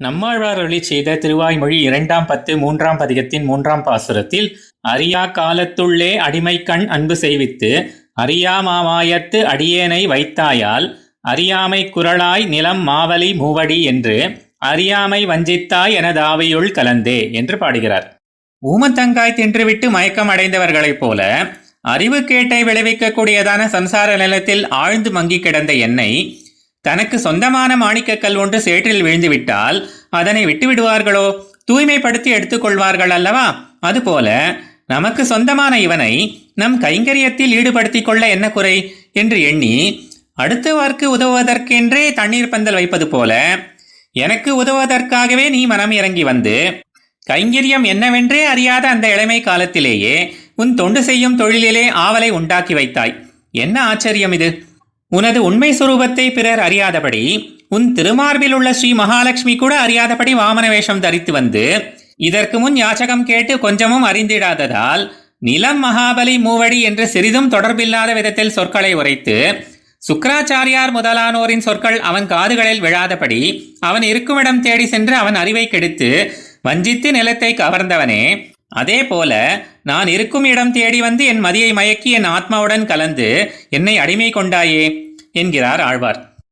நம்மாழ்வார் அருளி செய்த திருவாய்மொழி இரண்டாம் பத்து மூன்றாம் பதிகத்தின் மூன்றாம் பாசுரத்தில் அரியா காலத்துள்ளே அடிமைக்கண் அன்பு செய்வித்து அரியா மாமாயத்து அடியேனை வைத்தாயால் அறியாமை குரலாய் நிலம் மாவலி மூவடி என்று அறியாமை வஞ்சித்தாய் எனதாவையுள் கலந்தே என்று பாடுகிறார். ஊமத்தங்காய் தின்றுவிட்டு மயக்கம் அடைந்தவர்களைப் போல அறிவு கேட்டை விளைவிக்கக்கூடியதான சம்சார நிலத்தில் ஆழ்ந்து மங்கி கிடந்த என்னை தனக்கு சொந்தமான மாணிக்கக்கல் ஒன்று சேற்றில் விழுந்துவிட்டால் அதனை விட்டுவிடுவார்களோ? தூய்மைப்படுத்தி எடுத்துக்கொள்வார்கள் அல்லவா? அதுபோல நமக்கு சொந்தமான இவனை நம் கைங்கரியத்தில் ஈடுபடுத்திக் கொள்ள என்ன குறை? என்று எண்ணி அடுத்தவர்க்கு உதவுவதற்கென்றே தண்ணீர் பந்தல் வைப்பது போல எனக்கு உதவுவதற்காகவே நீ மனம் இறங்கி வந்து கைங்கரியம் என்னவென்றே அறியாத அந்த இளமை காலத்திலேயே உன் தொண்டு செய்யும் தொழிலிலே ஆவலை உண்டாக்கி வைத்தாய். என்ன ஆச்சரியம் இது? உனது உண்மை சுரூபத்தை பிறர் அறியாதபடி உன் திருமார்பில் உள்ள ஸ்ரீ மகாலட்சுமி கூட அறியாதபடி வாமன வேஷம் தரித்து வந்து இதற்கு முன் யாச்சகம் கேட்டு கொஞ்சமும் அறிந்திடாததால் நிலம் மகாபலி மூவடி என்று சிறிதும் தொடர்பில்லாத விதத்தில் சொற்களை உரைத்து சுக்கராச்சாரியார் முதலானோரின் சொற்கள் அவன் காதுகளில் விழாதபடி அவன் இருக்குமிடம் தேடி சென்று அவன் அறிவை கெடுத்து வஞ்சித்து நிலத்தை கவர்ந்தவனே. அதே போல நான் இருக்கும் இடம் தேடி வந்து என் மதியை மயக்கி என் ஆத்மாவுடன் கலந்து என்னை அடிமை கொண்டாயே என்கிறார் ஆழ்வார்.